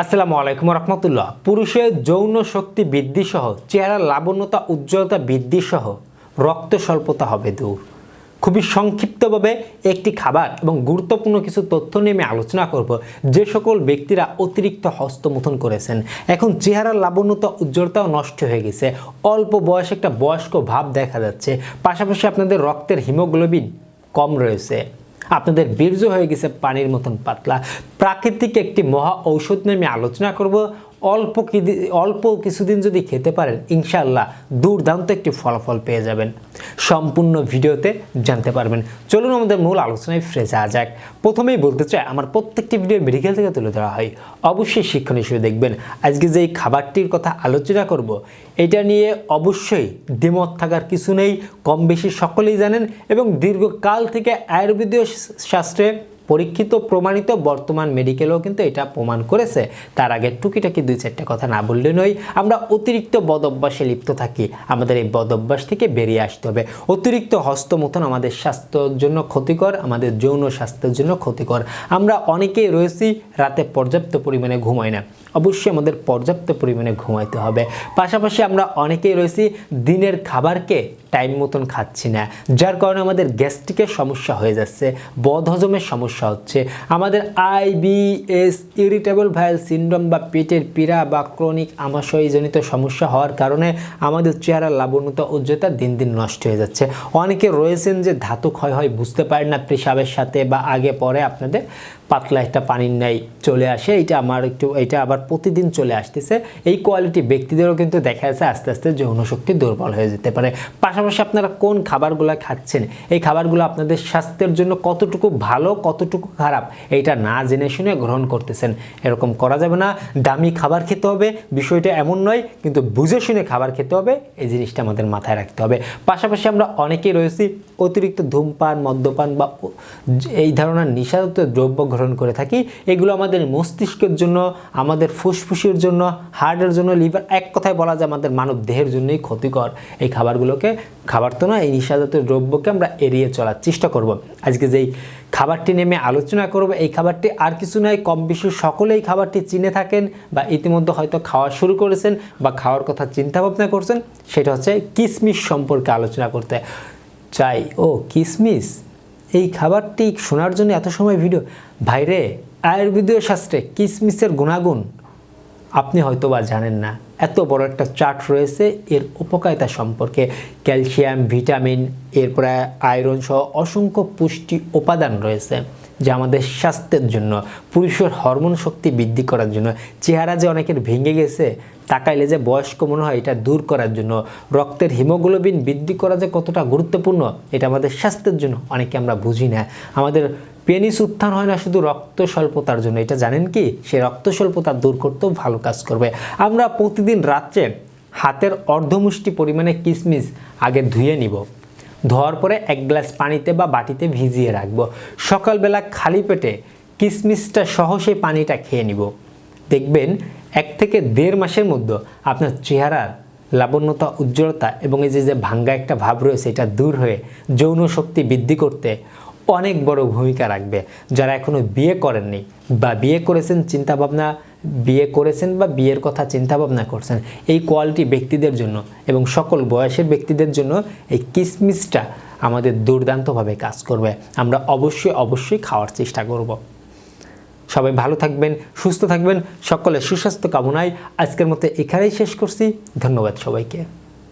আসসালামু আলাইকুম রহমতুল্লাহ। পুরুষের যৌন শক্তি বৃদ্ধি সহ চেহারার লাবণ্যতা, উজ্জ্বলতা বৃদ্ধি সহ রক্ত স্বল্পতা হবে দূর। খুবই সংক্ষিপ্তভাবে একটি খাবার এবং গুরুত্বপূর্ণ কিছু তথ্য নিয়ে আমি আলোচনা করব। যে সকল ব্যক্তিরা অতিরিক্ত হস্তমথন করেছেন, এখন চেহারার লাবণ্যতা, উজ্জ্বলতাও নষ্ট হয়ে গেছে। অল্প বয়স একটা বয়স্ক ভাব দেখা যাচ্ছে। পাশাপাশি আপনাদের রক্তের হিমোগ্লোবিন কম রয়েছে। আপনাদের বীর্য হয়ে গেছে পানির মতন পাতলা। প্রাকৃতিক একটি মহা ঔষধ নিয়ে আমি আলোচনা করব। অল্প অল্প কিছুদিন যদি খেতে পারেন, ইনশাআল্লাহ দুর্দান্ত একটি ফলাফল পেয়ে যাবেন। সম্পূর্ণ ভিডিওতে জানতে পারবেন। চলুন আমাদের মূল আলোচনায় ফিরে যাওয়া যাক। প্রথমেই বলতে চাই, আমার প্রত্যেকটি ভিডিও মেডিকেল থেকে তুলে ধরা হয়। অবশ্যই শিক্ষণীয় হিসেবে দেখবেন। আজকে যে খাবারটির কথা আলোচনা করব, এটা নিয়ে অবশ্যই দ্বিমত থাকার কিছু নেই। কম বেশি সকলেই জানেন এবং দীর্ঘকাল থেকে আয়ুর্বেদীয় শাস্ত্রে পরীক্ষিত, প্রমাণিত বর্তমান মেডিকেলও কিন্তু এটা প্রমাণ করেছে। তার আগে টুকিটাকি দুই চারটা কথা না বললে নয়, আমরা অতিরিক্ত বদ অভ্যাসে লিপ্ত থাকি। আমাদের এই বদ অভ্যাস থেকে বেরিয়ে আসতে হবে। অতিরিক্ত হস্তমথন আমাদের স্বাস্থ্যের জন্য ক্ষতিকর, আমাদের যৌন স্বাস্থ্যের জন্য ক্ষতিকর। আমরা অনেকেই রয়েছি, রাতে পর্যাপ্ত পরিমাণে ঘুমাই না। অবশ্যই আমাদের পর্যাপ্ত পরিমাণে ঘুমাইতে হবে। পাশাপাশি আমরা অনেকেই রয়েছি, দিনের খাবারকে টাইম মতন খাচ্ছি না। যার কারণে আমাদের গ্যাস্ট্রিকের সমস্যা হয়ে যাচ্ছে, বদহজমের সমস্যা হচ্ছে। আমাদের আইবিএস ইরিটেবল ভাইল সিন্ড্রোম বা পেটের পীড়া বা ক্রনিক আমাশয়জনিত সমস্যা হওয়ার কারণে আমাদের চেহারার লাবণ্যতা উজ্জ্বলতা দিন দিন নষ্ট হয়ে যাচ্ছে। অনেকে রয়েছেন যে ধাতু ক্ষয় হয়, বুঝতে পারেন না পেশাবের সাথে বা আগে পরে আপনাদের পাতলা একটা পানির ন্যায় চলে আসে। এটা আমার একটু এটা আবার প্রতিদিন চলে আসতেছে। এই কোয়ালিটি ব্যক্তিদেরও কিন্তু দেখা যাচ্ছে আস্তে আস্তে যৌন শক্তি দুর্বল হয়ে যেতে পারে। পাশাপাশি আপনারা কোন খাবারগুলো খাচ্ছেন? এই খাবারগুলো আপনাদের স্বাস্থ্যের জন্য কতটুকু ভালো কতটুকু খারাপ এইটা না জেনে শুনে গ্রহণ করতেছেন। এরকম করা যাবে না। দামি খাবার খেতে হবে, বিষয়টা এমন নয়, কিন্তু বুঝে শুনে খাবার খেতে হবে, এই জিনিসটা আমাদের মাথায় রাখতে হবে। পাশাপাশি আমরা অনেকেই রয়েছি, অতিরিক্ত ধূমপান, মদ্যপান বা এই ধরনের নিশাজাত দ্রব্য গ্রহণ করে থাকি। এগুলো আমাদের মস্তিষ্কের জন্য, আমাদের ফুসফুসের জন্য, হার্টের জন্য, লিভার, এক কথায় বলা যায় আমাদের মানব দেহের জন্যই ক্ষতিকর। এই খাবারগুলোকে, খাবার তো না, এই নিশাজাত দ্রব্যকে আমরা এড়িয়ে চলার চেষ্টা করব। আজকে যেই খাবারটি নেমে আলোচনা করব। এই খাবারটি আর কিছু নয়, কম বেশি সকলেই খাবারটি চিনে থাকেন বা ইতিমধ্যে হয়তো খাওয়া শুরু করেছেন বা খাওয়ার কথা চিন্তা ভাবনা করছেন, সেটা হচ্ছে কিসমিস সম্পর্কে আলোচনা করতে। চাই, ও, কিসমিস? এই খাবারটি শোনার জন্য এত সময় ভিডিও? ভাইরে, আয়ুর্বেদীয় শাস্ত্রে কিসমিসের গুণাগুণ আপনি হয়তো বা জানেন না। এত বড় একটা চার্ট রয়েছে এর উপকারিতা সম্পর্কে ক্যালসিয়াম, ভিটামিন, এরপরে আয়রন সহ অসংখ্য পুষ্টি উপাদান রয়েছে যা আমাদের স্বাস্থ্যের জন্য, পুরুষের হরমোন শক্তি বৃদ্ধি করার জন্য। চেহারা যে অনেকের ভেঙে গেছে তাকাইলে যে বয়স্ক মনে হয় এটা দূর করার জন্য। রক্তের হিমোগ্লোবিন বৃদ্ধি করা যে কতটা গুরুত্বপূর্ণ, এটা আমাদের স্বাস্থ্যের জন্য অনেকে আমরা বুঝি না। আমাদের পেনিস উত্থান হয় না শুধু রক্ত স্বল্পতার জন্য, এটা জানেন কি? সে রক্ত স্বল্পতা দূর করতেও ভালো কাজ করবে। আমরা প্রতিদিন রাত্রে হাতের অর্ধমুষ্টি পরিমাণে কিসমিস আগে ধুয়ে নিব। ধোয়ার পরে এক গ্লাস পানিতে বা বাটিতে ভিজিয়ে রাখব। সকালবেলা খালি পেটে কিসমিসটা সহ সেই পানিটা খেয়ে নিব। দেখবেন এক থেকে দেড় মাসের মধ্যে আপনার চেহারার লাবণ্যতা, উজ্জ্বলতা এবং এই যে যে ভাঙ্গা একটা ভাব রয়েছে, এটা দূর হয়ে যৌন শক্তি বৃদ্ধি করতে অনেক বড় ভূমিকা রাখবে। যারা এখনও বিয়ে করেননি বা বিয়ে করেছেন, চিন্তাভাবনা বিয়ে করেছেন বা বিয়ের কথা চিন্তাভাবনা করছেন, এই কোয়ালিটি ব্যক্তিদের জন্য এবং সকল বয়সের ব্যক্তিদের জন্য এই কিসমিসটা আমাদের দুর্দান্তভাবে কাজ করবে। আমরা অবশ্যই অবশ্যই খাওয়ার চেষ্টা করব। সবাই ভালো থাকবেন, সুস্থ থাকবেন, সকলের সুস্বাস্থ্য কামনায় আজকের মতো এখানেই শেষ করছি। ধন্যবাদ সবাইকে।